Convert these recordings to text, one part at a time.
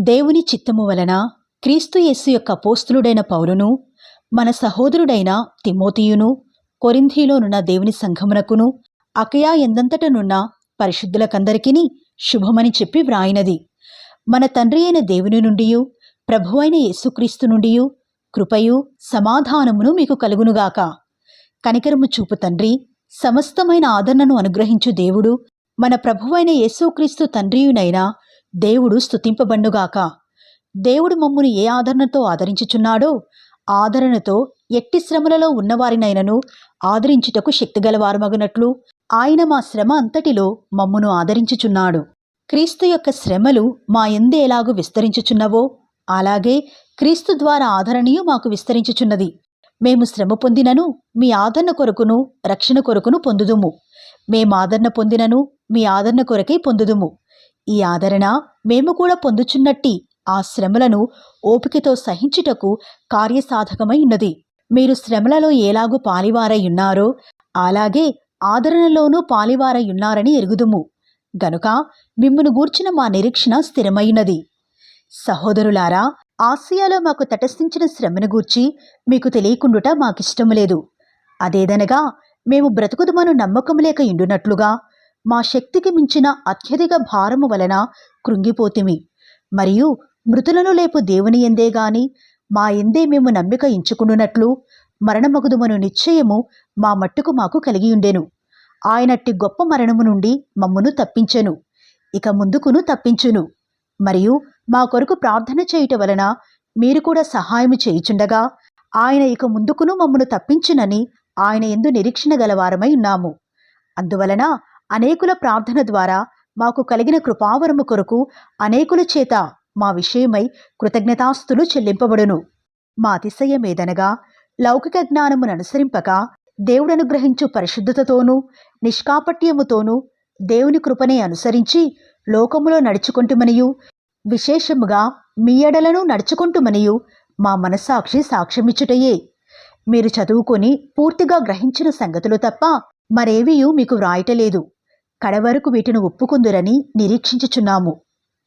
దేవుని చిత్తము వలన క్రీస్తు యేసు యొక్క పోస్తులుడైన పౌలును మన సహోదరుడైన తిమోతియును కొరింథీలోనున్న దేవుని సంఘమునకును అకయా ఎందంతటనున్న పరిశుద్ధులకందరికీ శుభమని చెప్పి వ్రాయినది. మన తండ్రి అయిన దేవుని నుండియు ప్రభువైన యేసుక్రీస్తు నుండియు కృపయు సమాధానమును మీకు కలుగునుగాక. కనికరము చూపు తండ్రి సమస్తమైన ఆదరణను అనుగ్రహించు దేవుడు మన ప్రభువైన యేసుక్రీస్తు తండ్రియునైనా దేవుడు స్తుతింపబండుగాక దేవుడు మమ్మును ఏ ఆదరణతో ఆదరించుచున్నాడో ఆదరణతో ఎట్టి శ్రమలలో ఉన్నవారినైనను ఆదరించుటకు శక్తిగలవారమగునట్లు ఆయన మా శ్రమ అంతటిలో మమ్మును ఆదరించుచున్నాడు. క్రీస్తు యొక్క శ్రమలు మా ఎందు ఎలాగూ విస్తరించుచున్నవో అలాగే క్రీస్తు ద్వారా ఆదరణీయు మాకు విస్తరించుచున్నది. మేము శ్రమ పొందినను మీ ఆదరణ కొరకును రక్షణ కొరకును పొందుదుము. మేము ఆదరణ పొందినను మీ ఆదరణ కొరకై పొందుదుము. ఈ ఆదరణ మేము కూడా పొందుచున్నట్టి ఆ శ్రమలను ఓపికతో సహించుటకు కార్యసాధకమై ఉన్నది. మీరు శ్రమలలో ఎలాగూ పాలివారై ఉన్నారో అలాగే ఆదరణలోనూ పాలివారై ఉన్నారని ఎరుగుదుము. గనుక మిమ్మును గూర్చిన మా నిరీక్షణ స్థిరమైనది. సహోదరులారా ఆసియాలో మాకు తటస్థించిన శ్రమను గూర్చి మీకు తెలియకుండుట మాకిష్టము లేదు అదేదనగా మేము బ్రతుకుదుమను నమ్మకం లేక ఇండునట్లుగా మా శక్తికి మించిన అత్యధిక భారము వలన కృంగిపోతిమి. మరియు మృతులను లేపు దేవుని ఎందే గాని మా ఎందే మేము నమ్మిక ఎంచుకున్నట్లు మరణమగుదుమను నిశ్చయము మా మట్టుకు మాకు కలిగి ఉండెను ఆయనట్టి గొప్ప మరణము నుండి మమ్మును తప్పించెను. ఇక ముందుకును తప్పించును. మరియు మా కొరకు ప్రార్థన చేయుట వలన మీరు కూడా సహాయము చేయుచుండగా ఆయన ఇక ముందుకును మమ్మను తప్పించునని ఆయన ఎందు నిరీక్షణ గలవారమై ఉన్నాము. అందువలన అనేకుల ప్రార్థన ద్వారా మాకు కలిగిన కృపావరము కొరకు అనేకుల చేత మా విషయమై కృతజ్ఞతాస్తులు చెల్లింపబడును. మా అతిశయమేదనగా లౌకిక జ్ఞానమును అనుసరింపక దేవుడనుగ్రహించు పరిశుద్ధతతోనూ నిష్కాపట్యముతోనూ దేవుని కృపనే అనుసరించి లోకములో నడుచుకుంటుమనియు విశేషముగా మీ ఎడలను నడుచుకుంటుమనియు మా మనస్సాక్షి సాక్ష్యమిచ్చుటయే. మీరు చదువుకొని పూర్తిగా గ్రహించిన సంగతులు తప్ప మరేవీయూ మీకు వ్రాయటలేదు. కడవరకు వీటిని ఒప్పుకుందురని నిరీక్షించుచున్నాము.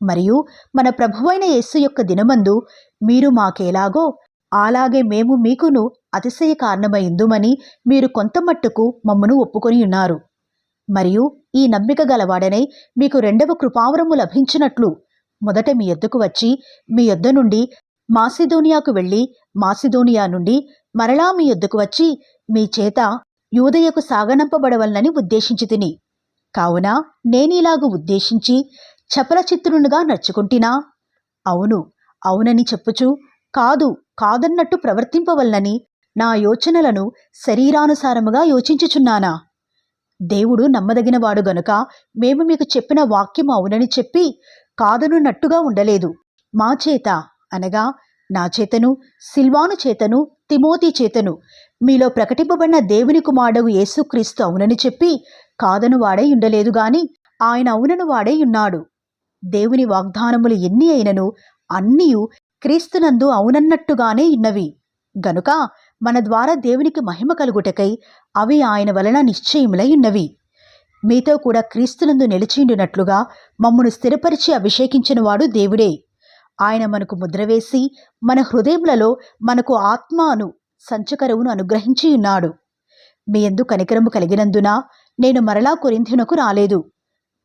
మరియు మన ప్రభువైన యేసు యొక్క దినమందు మీరు మాకేలాగో అలాగే మేము మీకును అతిశయ కారణమైందుమని మీరు కొంతమట్టుకు మమ్మను ఒప్పుకొని ఉన్నారు. మరియు ఈ నమ్మిక గలవాడనై మీకు రెండవ కృపావరము లభించినట్లు మొదట మీ యొద్దకు వచ్చి మీ యొద్ద నుండి మాసిదోనియాకు వెళ్ళి మాసిదోనియా నుండి మరలా మీ యొద్దకు వచ్చి మీ చేత యూదయకు సాగనంపబడవలనని ఉద్దేశించి తిని కావున నేనిలాగు ఉద్దేశించి చపలచిత్రునుగా నడుచుకుంటినా అవును అవునని చెప్పుచు కాదు కాదన్నట్టు ప్రవర్తింపవలనని నా యోచనలను శరీరానుసారముగా యోచించుచున్నానా? దేవుడు నమ్మదగినవాడు గనుక మేము మీకు చెప్పిన వాక్యం అవునని చెప్పి కాదనున్నట్టుగా ఉండలేదు. మా చేత అనగా నా చేతను సిల్వాను చేతను తిమోతి చేతను మీలో ప్రకటింపబడిన దేవుని కుమారుడు యేసుక్రీస్తు అవునని చెప్పి కాదను వాడై ఉండలేదు గాని ఆయన అవునను వాడై ఉన్నాడు. దేవుని వాగ్దానములు ఎన్ని అయినను అన్నీయు క్రీస్తునందు అవునన్నట్టుగానే ఉన్నవి. గనుక మన ద్వారా దేవునికి మహిమ కలుగుటకై అవి ఆయన వలన నిశ్చయములై ఉన్నవి. మీతో కూడా క్రీస్తునందు నిలిచిండునట్లుగా మమ్మను స్థిరపరిచి అభిషేకించినవాడు దేవుడే. ఆయన మనకు ముద్రవేసి మన హృదయములలో మనకు ఆత్మాను సంచకరువును అనుగ్రహించి ఉన్నాడు. మీ ఎందు కనికరము కలిగినందున నేను మరలా కొరింథునకు రాలేదు.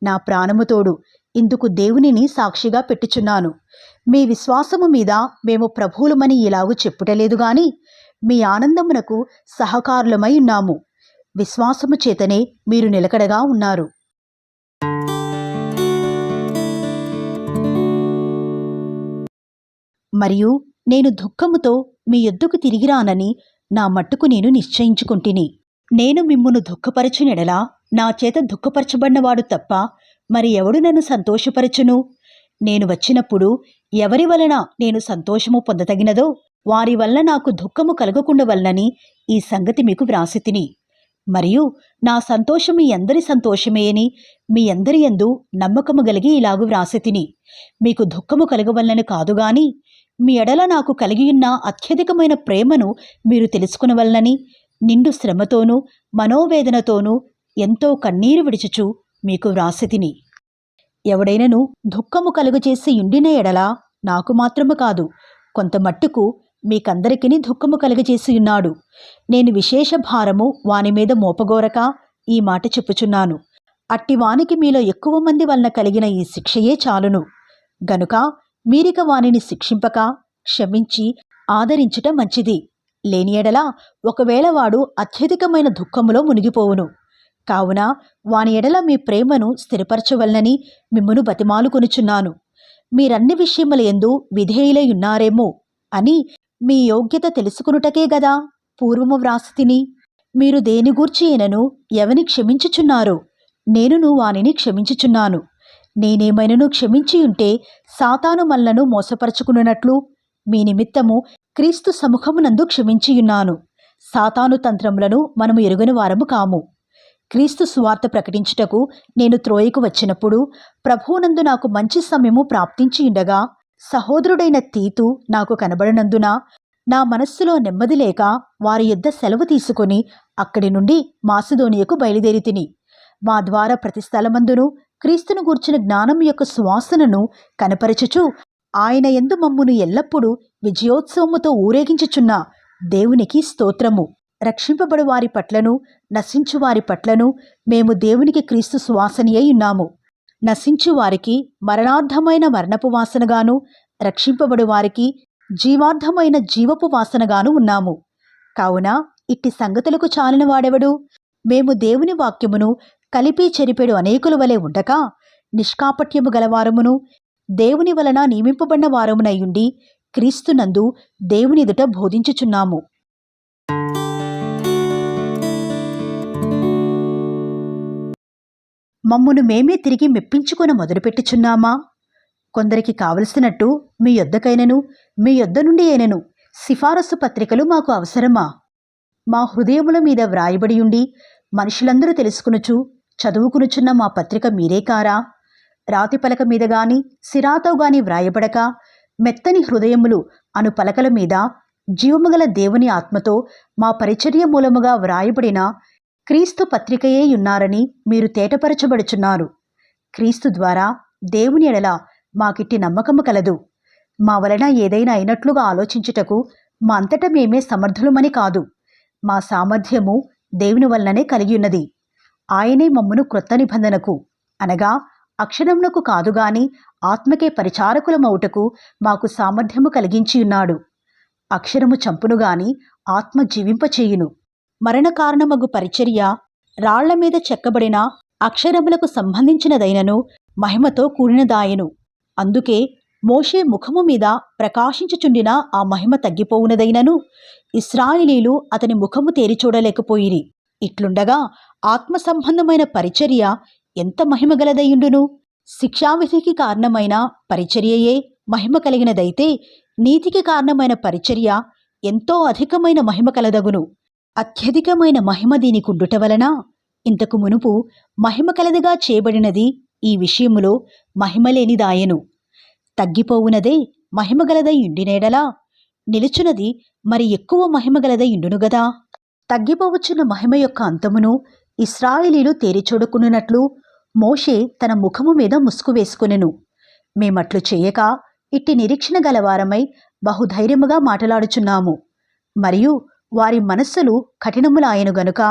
నా ప్రాణముతోడు ఇందుకు దేవునిని సాక్షిగా పెట్టుచున్నాను. మీ విశ్వాసము మీద మేము ప్రభువులమని ఇలాగు చెప్పుటలేదు గాని మీ ఆనందమునకు సహకారులమై ఉన్నాము. విశ్వాసము చేతనే మీరు నిలకడగా ఉన్నారు. మరియు నేను దుఃఖముతో మీ ఎద్దుకు తిరిగిరానని నా మట్టుకు నేను నిశ్చయించుకుంటుని. నేను మిమ్మును దుఃఖపరచునెడలా? నా చేత దుఃఖపరచబడినవాడు తప్ప మరి ఎవడు నన్ను సంతోషపరచును? నేను వచ్చినప్పుడు ఎవరి వలన నేను సంతోషము పొందతగినదో వారి వల్ల నాకు దుఃఖము కలగకుండవల్లని ఈ సంగతి మీకు వ్రాసితిని. మరియు నా సంతోషం మీ అందరి సంతోషమే అని మీ అందరి యందు నమ్మకము కలిగి ఇలాగు వ్రాసితిని. మీకు దుఃఖము కలగవల్లని కాదుగాని మీ ఎడల నాకు కలిగియున్న అత్యధికమైన ప్రేమను మీరు తెలుసుకునవల్లని నిండు శ్రమతోనూ మనోవేదనతోనూ ఎంతో కన్నీరు విడిచుచు మీకు వ్రాసితిని ఎవడైనను దుఃఖము కలుగజేసి ఉండిన ఎడల నాకు మాత్రము కాదు. కొంత మట్టుకు మీకందరికీ దుఃఖము కలుగజేసి ఉన్నాడు. నేను విశేష భారము వాని మీద మోపగోరక ఈ మాట చెప్పుచున్నాను. అట్టి వానికి మీలో ఎక్కువ మంది వలన కలిగిన ఈ శిక్షయే చాలును. గనుక మీరిక వానిని శిక్షింపక క్షమించి ఆదరించుట మంచిది. లేని ఎడల ఒకవేళ వాడు అత్యధికమైన దుఃఖములో మునిగిపోవును. కావున వాని ఎడల మీ ప్రేమను స్థిరపరచవలనని మిమ్మను బతిమాలుకొనుచున్నాను. మీరన్ని విషయముల ఎందు విధేయులై ఉన్నారేమో అని మీ యోగ్యత తెలుసుకునుటకే గదా పూర్వము వ్రాసి తిని మీరు దేని గూర్చినను ఎవని క్షమించుచున్నారో నేనును వానిని క్షమించుచున్నాను. నేనేమైనను క్షమించి ఉంటే సాతాను మల్లను మోసపరచుకున్నట్లు మీ నిమిత్తము క్రీస్తు సముఖమునందు క్షమించియున్నాను. సాతాను తంత్రములను మనము ఎరుగని వారము కాము. క్రీస్తు సువార్త ప్రకటించుటకు నేను త్రోయకు వచ్చినప్పుడు ప్రభువునందు నాకు మంచి సమయము ప్రాప్తించి ఉండగా సహోదరుడైన తీతు నాకు కనబడినందున నా మనస్సులో నెమ్మది లేక వారి యొద్ద సెలవు తీసుకొని అక్కడి నుండి మాసిదోనియకు బయలుదేరి తిని. మా ద్వారా ప్రతి స్థలమందును క్రీస్తును గూర్చిన జ్ఞానం యొక్క సువాసనను కనపరచుచు ఆయన ఎందు మమ్మును ఎల్లప్పుడూ విజయోత్సవముతో ఊరేగించుచున్న దేవునికి స్తోత్రము. రక్షింపబడు వారి పట్లను నశించు వారి పట్లను మేము దేవునికి క్రీస్తు సువాసని అయి ఉన్నాము. నశించు వారికి మరణార్థమైన మరణపు వాసనగాను రక్షింపబడు వారికి జీవార్థమైన జీవపు వాసనగాను ఉన్నాము. కావున ఇట్టి సంగతులకు చాలిన వాడెవడు? మేము దేవుని వాక్యమును కలిపి చెరిపెడు అనేకుల వలె ఉండక నిష్కాపట్యము గలవారమును దేవుని వలన నియమింపబడిన వారమునయుండి క్రీస్తునందు దేవునిదుట బోధించుచున్నాము. మమ్మును మేమే తిరిగి మెప్పించుకొని మొదలుపెట్టుచున్నామా? కొందరికి కావలసినట్టు మీ యొద్దకైనను మీ యొద్ద నుండి అయినను సిఫారసు పత్రికలు మాకు అవసరమా? మా హృదయముల మీద వ్రాయబడి ఉండి మనుషులందరూ తెలుసుకునుచు చదువుకునుచున్న మా పత్రిక మీరే కారా? రాతి పలక మీద గాని సిరాతో గాని వ్రాయబడక మెత్తని హృదయములు అను పలకల మీద జీవముగల దేవుని ఆత్మతో మా పరిచర్య మూలముగా వ్రాయబడిన క్రీస్తు పత్రికయే ఉన్నారని మీరు తేటపరచబడుచున్నారు. క్రీస్తు ద్వారా దేవుని ఎడల మాకిట్టి నమ్మకము కలదు. మా వలన ఏదైనా అయినట్లుగా ఆలోచించుటకు మా అంతట మేమే సమర్థులమని కాదు. మా సామర్థ్యము దేవుని వలననే కలిగి ఉన్నది. ఆయనే మమ్మను క్రొత్త నిబంధనకు అనగా అక్షరమునకు కాదుగాని ఆత్మకే పరిచారకులమౌటకు మాకు సామర్థ్యము కలిగించి ఉన్నాడు. అక్షరము చంపునుగాని ఆత్మ జీవింపచేయును మరణ కారణమగు పరిచర్య రాళ్ళ మీద చెక్కబడిన అక్షరములకు సంబంధించినదైనను మహిమతో కూడినదాయను. అందుకే మోషే ముఖము మీద ప్రకాశించుచుండిన ఆ మహిమ తగ్గిపోవునదైనను ఇస్రాయిలీలు అతని ముఖము తేరిచూడలేకపోయిరి. ఇట్లుండగా ఆత్మ సంబంధమైన పరిచర్య ఎంత మహిమగలదయ్యుండును శిక్షావిధికి కారణమైన పరిచర్యయే మహిమ కలిగినదైతే నీతికి కారణమైన పరిచర్య ఎంతో అధికమైన మహిమ కలదగును. అత్యధికమైన మహిమ దీనికుండుట వలన ఇంతకు మునుపు మహిమ కలదిగా చేయబడినది ఈ విషయములో మహిమలేనిదాయను. తగ్గిపోవునదే మహిమగలదై ఇండినేడలా నిలుచున్నది మరి ఎక్కువ మహిమగలదై ఇండును గదా? తగ్గిపోవచ్చున్న మహిమ యొక్క అంతమును ఇస్రాయేలీలు తేరిచూడుకున్నట్లు మోషే తన ముఖము మీద ముసుగు వేసుకునెను. మేమట్లు చేయక ఇట్టి నిరీక్షణ గలవారమై బహుధైర్యముగా మాటలాడుచున్నాము. మరియు వారి మనస్సులు కఠినములాయను గనుక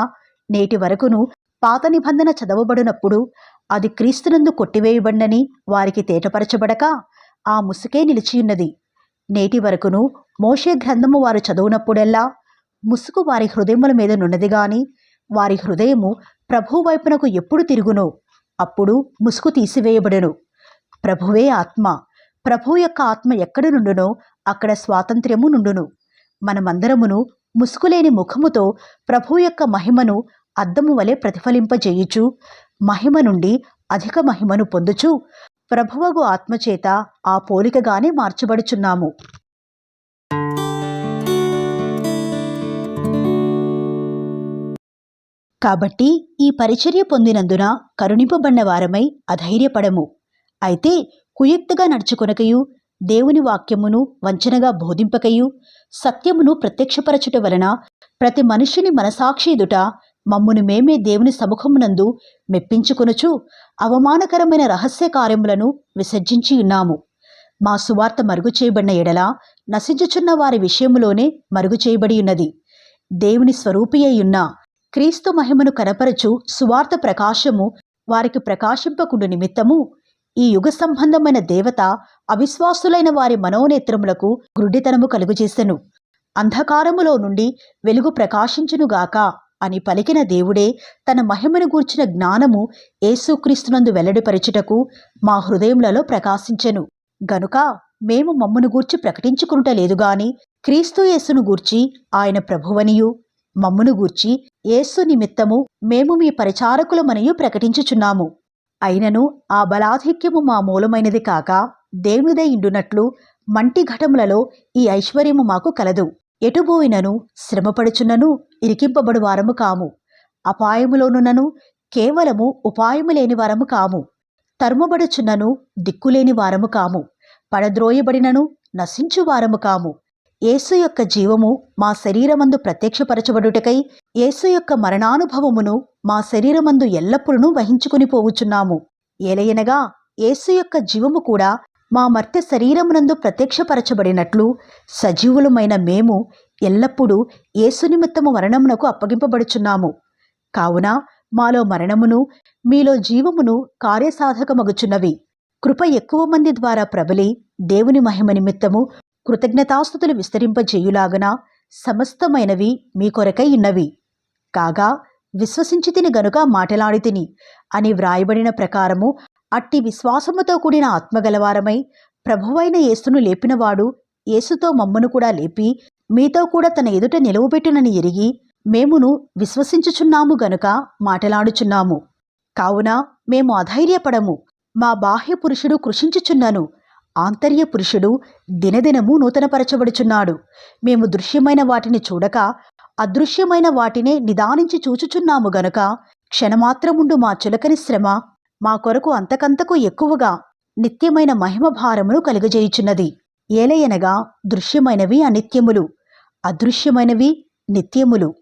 నేటి వరకును పాత నిబంధన చదవబడినప్పుడు అది క్రీస్తునందు కొట్టివేయబడినని వారికి తేటపరచబడక ఆ ముసుకే నిలిచియున్నది. నేటి వరకును మోషే గ్రంథము వారు చదువునప్పుడెల్లా ముసుగు వారి హృదయముల మీద నున్నది గాని వారి హృదయము ప్రభు వైపునకు ఎప్పుడు తిరుగునో? అప్పుడు ముసుగు తీసివేయబడును. ప్రభువే ఆత్మ. ప్రభు యొక్క ఆత్మ ఎక్కడ నుండునో అక్కడ స్వాతంత్ర్యము నుండును. మనమందరమును ముసుగులేని ముఖముతో ప్రభు యొక్క మహిమను అద్దము వలె ప్రతిఫలింపజేయుచు మహిమ నుండి అధిక మహిమను పొందుచు ప్రభువగు ఆత్మచేత ఆ పోలికగానే మార్చబడుచున్నాము. కాబట్టి ఈ పరిచర్య పొందినందున కరుణింపబడిన వారమై అధైర్యపడము. అయితే కుయుక్తగా నడుచుకొనకయు దేవుని వాక్యమును వంచనగా బోధింపకయు సత్యమును ప్రత్యక్షపరచుట వలన ప్రతి మనుష్యుని మనసాక్షి ఎదుట మమ్మును మేమే దేవుని సముఖమునందు మెప్పించుకొనుచు అవమానకరమైన రహస్య కార్యములను విసర్జించి ఉన్నాము. మా సువార్త మరుగు చేయబడిన ఎడల నశించుచున్న వారి విషయములోనే మరుగు చేయబడి ఉన్నది. దేవుని స్వరూపి అయ్యున్న క్రీస్తు మహిమను కనపరచు సువార్త ప్రకాశము వారికి ప్రకాశింపకుండు నిమిత్తము. ఈ యుగ సంబంధమైన దేవత అవిశ్వాసులైన వారి మనోనేత్రములకు గ్రుడ్డితనము కలుగుచేసెను అంధకారములో నుండి వెలుగు ప్రకాశించునుగాక అని పలికిన దేవుడే తన మహిమను గూర్చిన జ్ఞానము ఏసుక్రీస్తునందు వెల్లడిపరచుటకు మా హృదయములలో ప్రకాశించెను. గనుక మేము మమ్మును గూర్చి ప్రకటించుకునుటలేదు గాని క్రీస్తు యేసును గూర్చి ఆయన ప్రభువనియు మమ్మును గూర్చి ఏసు నిమిత్తము మేము మీ పరిచారకులమనియు ప్రకటించుచున్నాము. అయినను ఆ బలాధిక్యము మా మూలమైనది కాక దేవునిదై ఇండునట్లు మంటి ఘటములలో ఈ ఐశ్వర్యము మాకు కలదు. ఎటుబోయినను శ్రమపడుచున్నను ఇరికింపబడు వారము కాము. అపాయములోనున్నను కేవలము ఉపాయము లేని వారము కాము. తరుమబడుచున్నను దిక్కులేని వారము కాము. పడద్రోయబడినను నశించు వారము కాము. యేసు యొక్క జీవము మా శరీరమందు ప్రత్యక్షపరచబడుటకై యేసు యొక్క మరణానుభవమును మా శరీరమందు ఎల్లప్పుడూ వహించుకుని పోవుచున్నాము. ఏలయనగా యేసు యొక్క జీవము కూడా మా మర్త్య శరీరమునందు ప్రత్యక్షపరచబడినట్లు సజీవులమైన మేము ఎల్లప్పుడూ యేసు నిమిత్తము మరణమునకు అప్పగింపబడుచున్నాము. కావున మాలో మరణమును మీలో జీవమును కార్యసాధకమగుచున్నవి. కృప ఎక్కువ మంది ద్వారా ప్రబలి దేవుని మహిమ నిమిత్తము కృతజ్ఞతాస్థుతులు విస్తరింపజేయులాగన సమస్తమైనవి మీ కొరకై ఉన్నవి. కాగా విశ్వసించి తిని గనుక మాటలాడి తిని అని వ్రాయబడిన ప్రకారము అట్టి విశ్వాసముతో కూడిన ఆత్మగలవారమై ప్రభువైన యేసును లేపినవాడు యేసుతో మమ్మను కూడా లేపి మీతో కూడా తన ఎదుట నిలువబెట్టునని ఎరిగి మేమును విశ్వసించుచున్నాము గనుక మాటలాడుచున్నాము. కావున మేము అధైర్యపడము. మా బాహ్య పురుషుడు కృషించుచున్నను. ఆంతర్య పురుషుడు దినదినము నూతనపరచబడుచున్నాడు. మేము దృశ్యమైన వాటిని చూడక అదృశ్యమైన వాటినే నిదానించి చూచుచున్నాము గనుక క్షణమాత్రముండు మా చులకని శ్రమ మా కొరకు అంతకంతకు ఎక్కువగా నిత్యమైన మహిమ భారమును కలుగజేయుచున్నది. ఏలయనగా దృశ్యమైనవి అనిత్యములు అదృశ్యమైనవి నిత్యములు.